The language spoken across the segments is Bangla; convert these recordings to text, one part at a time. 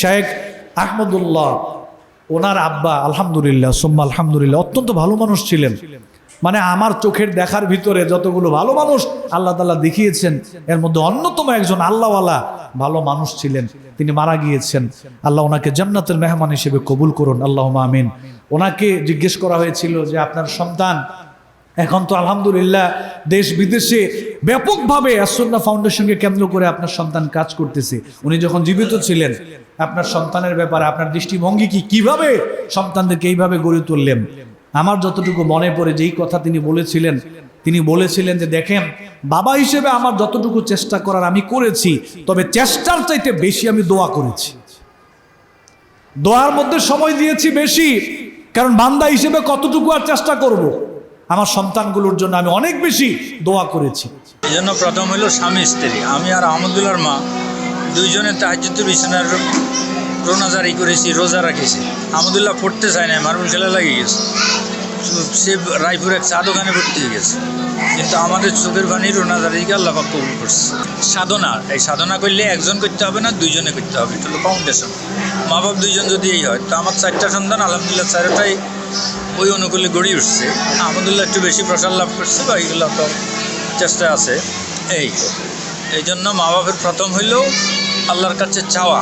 শেখ আহমদুল্লাহ, ওনার আব্বা, আলহামদুলিল্লাহ, সোম্মা আলহামদুলিল্লাহ, অত্যন্ত ভালো মানুষ ছিলেন। মানে আমার চোখের দেখার ভিতরে যতগুলো ভালো মানুষ আল্লাহ তালা দেখিয়েছেন, এর মধ্যে অন্যতম একজন আল্লাহওয়ালা ভালো মানুষ ছিলেন। তিনি মারা গিয়েছেন। আল্লাহ ওনাকে জান্নাতের মেহমান হিসেবে কবুল করুন। আল্লাহ আমিন। ওনাকে জিজ্ঞেস করা হয়েছিল যে, আপনার সন্তান এখন তো আলহামদুলিল্লাহ দেশ বিদেশে ব্যাপকভাবে আসন্না ফাউন্ডেশনকে কেন্দ্র করে আপনার সন্তান কাজ করতেছে। উনি যখন জীবিত ছিলেন, আপনার সন্তানের ব্যাপারে আপনার দৃষ্টিভঙ্গি কি? কীভাবে সন্তানদেরকে এইভাবে গড়ে তুললেন? আমার যতটুকু মনে পড়ে, যেই কথা তিনি বলেছিলেন তিনি বলেছিলেন যে, দেখেন, বাবা হিসেবে আমার যতটুকু চেষ্টা করার আমি করেছি, তবে চেষ্টার চাইতে বেশি আমি দোয়া করেছি। দোয়ার মধ্যে সময় দিয়েছি বেশি, কারণ বান্দা হিসেবে কতটুকু আর চেষ্টা করব। আমার সন্তানগুলোর জন্য আমি অনেক বেশি দোয়া করেছি। এই জন্য প্রথম হলো স্বামী, স্ত্রী। আমি আর আহমদুল্লার মা দুইজনে তাহাজুদ্দুর বিছানার রোনাজারি করেছি, রোজা রাখেছি। আহমদুল্লাহ পড়তে চায় না মার্বেল খেলা লাগিয়ে গেছে। সে রায়পুর এক চা দোকানে ভর্তি হয়ে গেছে। কিন্তু আমাদের চোখের পানি রোনাজারিকে আল্লাহ কবুল করছে। সাধনা, এই সাধনা করলে একজন করতে হবে না, দুইজনে করতে হবে। এটা হলো ফাউন্ডেশন মা বাপ দুইজন যদি এই হয়, তো আমার চারটা সন্তান, আলহামদুলিল্লাহ, চারটাই ওই অনুকূলে গড়ে উঠছে। আহমদুল্লাহ একটু বেশি প্রসার লাভ করছে বা এইগুলো তো চেষ্টা আছে। এই এই জন্য মা বাপের প্রথম হইলেও আল্লাহর কাছে চাওয়া।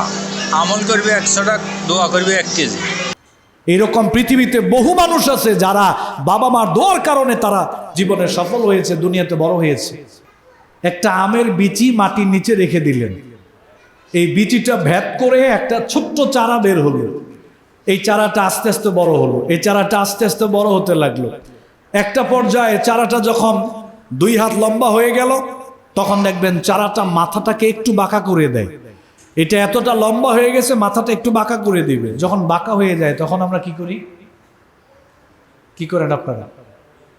আমল করবে একশোটা দোয়া করবে এক কেজি। এরকম পৃথিবীতে বহু মানুষ আছে যারা বাবা মার দোয়ার কারণে তারা জীবনে সফল হয়েছে, দুনিয়াতে বড় হয়েছে। একটা আমের বিচি মাটির নিচে রেখে দিলেন। এই বিচিটা ভেদ করে একটা ছোট্ট চারা বের হলো। এই চারাটা আস্তে আস্তে বড় হলো। এই চারাটা আস্তে আস্তে বড় হতে লাগল। একটা পর্যায়ে চারাটা যখন দুই হাত লম্বা হয়ে গেল, তখন দেখবেন চারাটা মাথাটাকে একটু বাঁকা করে দেয়। এটা এতটা লম্বা হয়ে গেছে, মাথাটা একটু বাঁকা করে দিবে। যখন বাঁকা হয়ে যায়, তখন আমরা কি করি? কি করেন আপনারা?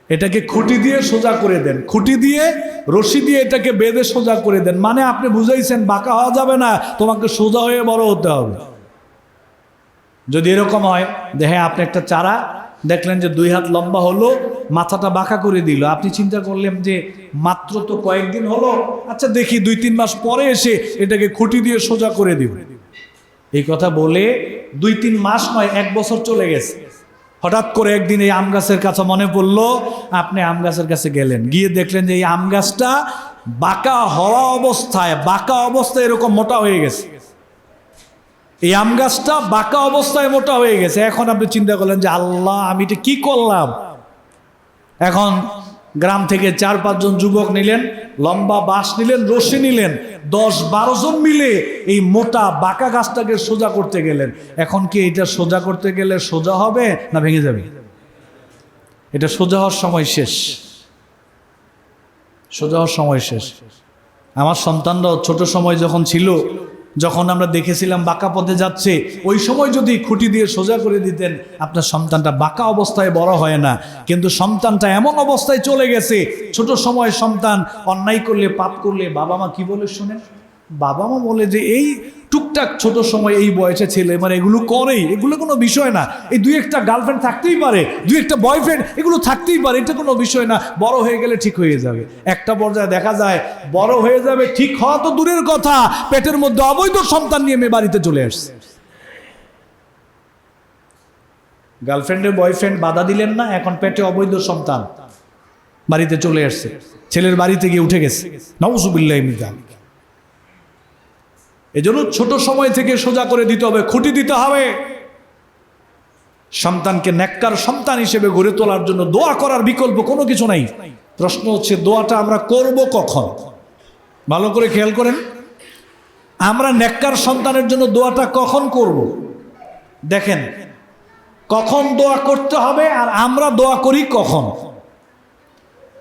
এটাকে খুঁটি দিয়ে সোজা করে দেন। খুঁটি দিয়ে, রশি দিয়ে এটাকে বেঁধে সোজা করে দেন। মানে আপনি বুঝাইছেন, বাঁকা হওয়া যাবে না, তোমাকে সোজা হয়ে বড় হতে হবে। যদি এরকম হয় হ্যাঁ আপনি একটা চারা দেখলেন যে দুই হাত লম্বা হলো, মাথাটা বাঁকা করে দিল। আপনি চিন্তা করলেন যে মাত্র তো কয়েকদিন হলো আচ্ছা দেখি দুই তিন মাস পরে এসে এটাকে খুঁটি দিয়ে সোজা করে দিব। এই কথা বলে দুই তিন মাস নয়, এক বছর চলে গেছে। হঠাৎ করে একদিন এই আম গাছের কাছে মনে পড়ল, আপনি আম গাছের কাছে গেলেন। গিয়ে দেখলেন যে এই আম গাছটা বাঁকা হওয়া অবস্থায়, বাঁকা অবস্থায় এরকম মোটা হয়ে গেছে। এই আম গাছটা বাঁকা অবস্থায় মোটা হয়ে গেছে। এখন আপনি চিন্তা করলেন যে, আল্লাহ, আমি এটা কি করলাম? এখন গ্রাম থেকে চার পাঁচজন যুবক নিলেন, লম্বা বাঁশ নিলেন, রশি নিলেন, দশ বারো জন মিলে এই মোটা বাঁকা গাছটাকে সোজা করতে গেলেন। এখন কি এটা সোজা করতে গেলে সোজা হবে না ভেঙে যাবে? এটা সোজা হওয়ার সময় শেষ। সোজা হওয়ার সময় শেষ। আমার সন্তানরাও ছোট সময় যখন ছিল যখন আমরা দেখেছিলাম বাঁকা পথে যাচ্ছে, ওই সময় যদি খুঁটি দিয়ে সোজা করে দিতেন, আপনার সন্তানটা বাঁকা অবস্থায় বড় হয় না। কিন্তু সন্তানটা এমন অবস্থায় চলে গেছে, ছোট সময় সন্তান অন্যায় করলে, পাপ করলে বাবা মা কি বলে শোনেন? বাবা মা বলে যে, এই টুকটাক ছোট সময় এই বয়সে ছেলে মানে এগুলো করেই, এগুলো কোনো বিষয় না। এই দুই একটা গার্লফ্রেন্ড থাকতেই পারে, দুই একটা বয়ফ্রেন্ড এগুলো থাকতেই পারে, এটা কোনো বিষয় না। বড় হয়ে গেলে ঠিক হয়ে যাবে। একটা পর্যায়ে দেখা যায়, বড় হয়ে যাবে, ঠিক হওয়া তো দূরের কথা। পেটের মধ্যে অবৈধ সন্তান নিয়ে মেয়ে বাড়িতে চলে আসছে। গার্লফ্রেন্ডের বয়ফ্রেন্ড বাধা দিলেন না, এখন পেটে অবৈধ সন্তান বাড়িতে চলে আসছে। ছেলের বাড়িতে গিয়ে উঠে গেছে। নবসুবিল্লাহ মিজান এজন্য ছোট সময় থেকে সোজা করে দিতে হবে, খুঁটি দিতে হবে। সন্তানকে নেককার সন্তান হিসেবে গড়ে তোলার জন্য দোয়া করার বিকল্প কোনো কিছু নাই। প্রশ্ন হচ্ছে, দোয়াটা আমরা করব কখন? ভালো করে খেয়াল করেন। আমরা নেককার সন্তানের জন্য দোয়াটা কখন করব? দেখেন, কখন দোয়া করতে হবে আর আমরা দোয়া করি কখন?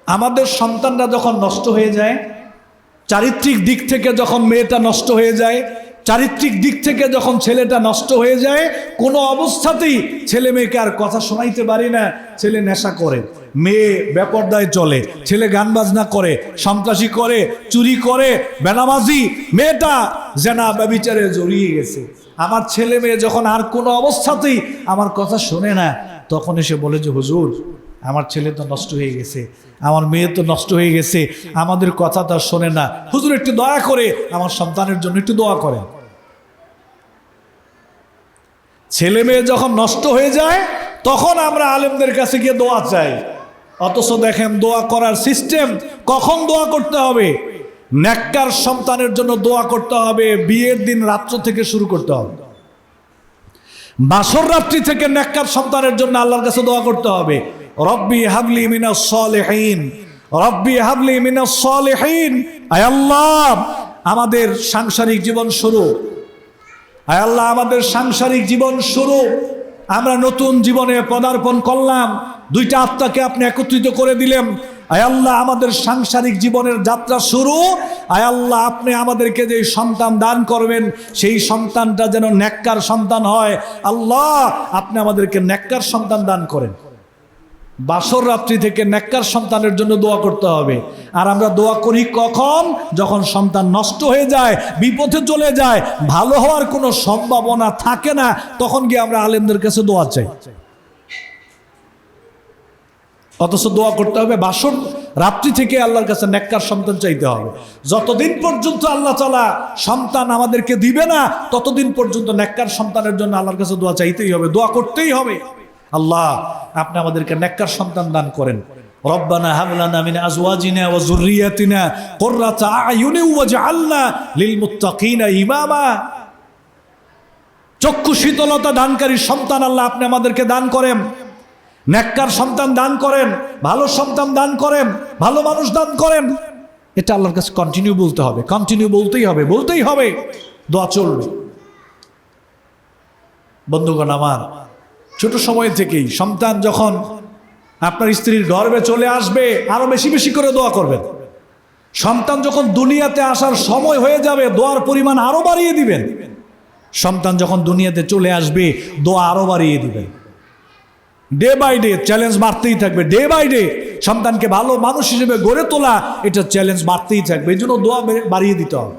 আমাদের সন্তানরা যখন নষ্ট হয়ে যায় চারিত্রিক দিক থেকে যখন মেয়েটা নষ্ট হয়ে যায়, চারিত্রিক দিক থেকে যখন ছেলেটা নষ্ট হয়ে যায়, কোনো অবস্থাতেই ছেলে মেয়েকে আর কথা শোনাইতে পারি না, ছেলে নেশা করে, মেয়ে বেপর্দায় চলে, ছেলে গান বাজনা করে, সন্ত্রাসী করে, চুরি করে, বেনামাজি, মেয়েটা জেনা ব্যবিচারে জড়িয়ে গেছে। আমার ছেলে মেয়ে যখন আর কোনো অবস্থাতেই আমার কথা শোনে না, তখন এসে বলে যে, হুজুর আমার ছেলে তো নষ্ট হয়ে গেছে, আমার মেয়ে তো নষ্ট হয়ে গেছে, আমাদের কথা তো শোনে না। হুজুর, একটু দয়া করে আমার সন্তানের জন্য একটু দোয়া করে ছেলে মেয়ে যখন নষ্ট হয়ে যায়, তখন আমরা আলেমদের কাছে গিয়ে দোয়া চাই। অথচ দেখেন, দোয়া করার সিস্টেম কখন দোয়া করতে হবে? ন্যাক্কার সন্তানের জন্য দোয়া করতে হবে, বিয়ের দিন রাত্র থেকে শুরু করতে হবে। বাসর রাত্রি থেকে ন্যাক্কার সন্তানের জন্য আল্লাহর কাছে দোয়া করতে হবে। রব্বি হাবলি মিনা সলেহীন, রব্বি হাবলি মিনা সলেহীন। আয় আল্লাহ, আমাদের সাংসারিক জীবন শুরু। আয় আল্লাহ, আমাদের সাংসারিক জীবন শুরু। আমরা নতুন জীবনে পদার্পণ করলাম। দুইটা আত্মাকে আপনি একত্রিত করে দিলেন। আয় আল্লাহ, আমাদের সাংসারিক জীবনের যাত্রা শুরু। আয় আল্লাহ, আপনি আমাদেরকে যে সন্তান দান করবেন, সেই সন্তানটা যেন ন্যাক্কার সন্তান হয়। আল্লাহ, আপনি আমাদেরকে ন্যাক্কার সন্তান দান করেন। বাসর রাত্রি থেকে নেককার সন্তানের জন্য দোয়া করতে হবে। আর আমরা দোয়া করি কখন? যখন সন্তান নষ্ট হয়ে যায়, বিপথে চলে যায়, ভালো হওয়ার কোনো সম্ভাবনা থাকে না, তখন গিয়ে আমরা আলেমদের কাছে দোয়া চাই। অথচ দোয়া করতে হবে, বাসর রাত্রি থেকে আল্লাহর কাছে নেককার সন্তান চাইতে হবে। যতদিন পর্যন্ত আল্লাহ তালা সন্তান আমাদেরকে দিবে না, ততদিন পর্যন্ত নেককার সন্তানের জন্য আল্লাহর কাছে দোয়া চাইতেই হবে, দোয়া করতেই হবে। আল্লাহ, আপনি আমাদেরকে নেককার সন্তান দান করেন। রব্বানা হাবলানা মিন আজওয়াজিনা ওয়া যুররিয়াতিনা কুররাতা আয়ুনি ওয়াজআলনা লিল মুত্তাকিনা ইমামা। চক্ষু শীতলতা দানকারী সন্তান আল্লাহ, আপনি আমাদেরকে দান করেন। নেককার সন্তান দান করেন, ভালো সন্তান দান করেন, ভালো মানুষ দান করেন। এটা আল্লাহর কাছে কন্টিনিউ বলতে হবে কন্টিনিউ বলতেই হবে বলতেই হবে। দোয়া চলবে। বন্ধুগণ আমার ছোট সময় থেকেই সন্তান যখন আপনার স্ত্রীর গর্বে চলে আসবে, আরও বেশি বেশি করে দোয়া করবেন। সন্তান যখন দুনিয়াতে আসার সময় হয়ে যাবে, দোয়ার পরিমাণ আরও বাড়িয়ে দিবেন। সন্তান যখন দুনিয়াতে চলে আসবে, দোয়া আরও বাড়িয়ে দিবেন। ডে বাই ডে চ্যালেঞ্জ বাড়তেই থাকবে। ডে বাই ডে সন্তানকে ভালো মানুষ হিসেবে গড়ে তোলা, এটা চ্যালেঞ্জ বাড়তেই থাকবে। এই জন্য দোয়া বাড়িয়ে দিতে হবে।